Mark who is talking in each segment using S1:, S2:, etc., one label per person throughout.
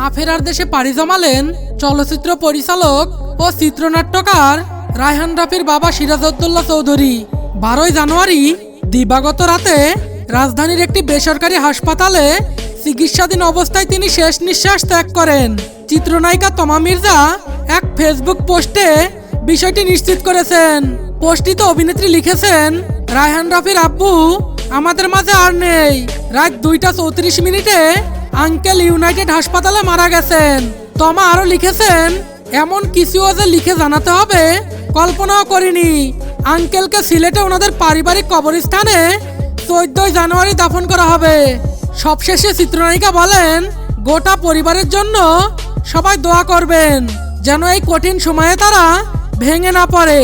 S1: না ফেরার দেশে পাড়ি জমালেন চলচ্চিত্র পরিচালক ও চিত্রনাট্যকার রায়হান রাফির বাবা সিরাজউদ্দৌলা চৌধুরী। বারোই জানুয়ারি দিবাগত রাতে রাজধানীর একটি বেসরকারি হাসপাতালে চিকিৎসাধীন অবস্থায় তিনি শেষ নিঃশ্বাস ত্যাগ করেন। চিত্রনায়িকা তমা মির্জা এক ফেসবুক পোস্টে বিষয়টি নিশ্চিত করেছেন। পোস্টটিতে অভিনেত্রী লিখেছেন, রায়হান রাফির আব্বু আমাদের মাঝে আর নেই। রাত দুইটা চৌত্রিশ মিনিটে আঙ্কেল ইউনাইটেড হাসপাতালে মারা গেছেন। তমা আরও লিখেছেন, এমন কিছুও যে লিখে জানাতে হবে, কল্পনাও করিনি। আঙ্কেলকে সিলেটে ওনাদের পারিবারিক কবরস্থানে চোদ্দই জানুয়ারি দাফন করা হবে। সবশেষে চিত্রনায়িকা বলেন, গোটা পরিবারের জন্য সবাই দোয়া করবেন, যেন এই কঠিন সময়ে তারা ভেঙে না পড়ে।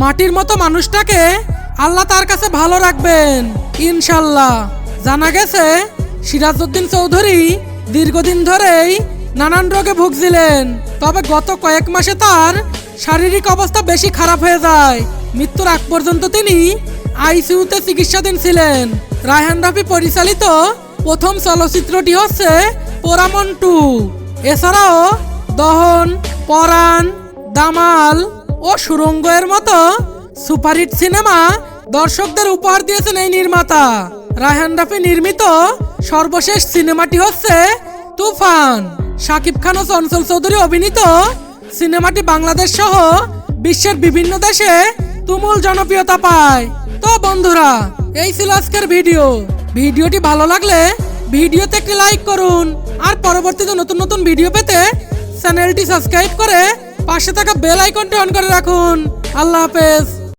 S1: মাটির মতো মানুষটাকে আল্লাহ তার কাছে ভালো রাখবেন। ইনশাল্লাহ। জানা গেছে, সিরাজউদ্দিন চৌধুরী দীর্ঘদিন ধরেই নানান রোগে ভুগছিলেন, তবে গত কয়েক মাসে তার শারীরিক অবস্থা বেশি খারাপ হয়ে যায়। মৃত্যুর আগ পর্যন্ত তিনি আইসিইউতে চিকিৎসাধীন ছিলেন। রায়হান রাফি পরিচালিত প্রথম চলচ্চিত্রটি হচ্ছে পোরামন টু। এছাড়াও দহন, পরাণ, দামাল ও সুরঙ্গ এর মতো সুপারহিট সিনেমা দর্শকদের উপহার দিয়েছেন এই নির্মাতা। রায়হান রাফি নির্মিত সর্বশেষ সিনেমাটি হচ্ছে তুফান। শাকিব খান ও চঞ্চল চৌধুরী অভিনীত সিনেমাটি বাংলাদেশ সহ বিশ্বের বিভিন্ন দেশে তুমুল জনপ্রিয়তা পায়। তো বন্ধুরা, এই ছিল আজকের ভিডিও। ভিডিওটি ভালো লাগলে ভিডিওতে একটি লাইক করুন। আর পরবর্তীতে নতুন নতুন ভিডিও পেতে চ্যানেলটি সাবস্ক্রাইব করে পাশে থাকা বেল আইকনটি অন করে রাখুন। আল্লাহ হাফেজ।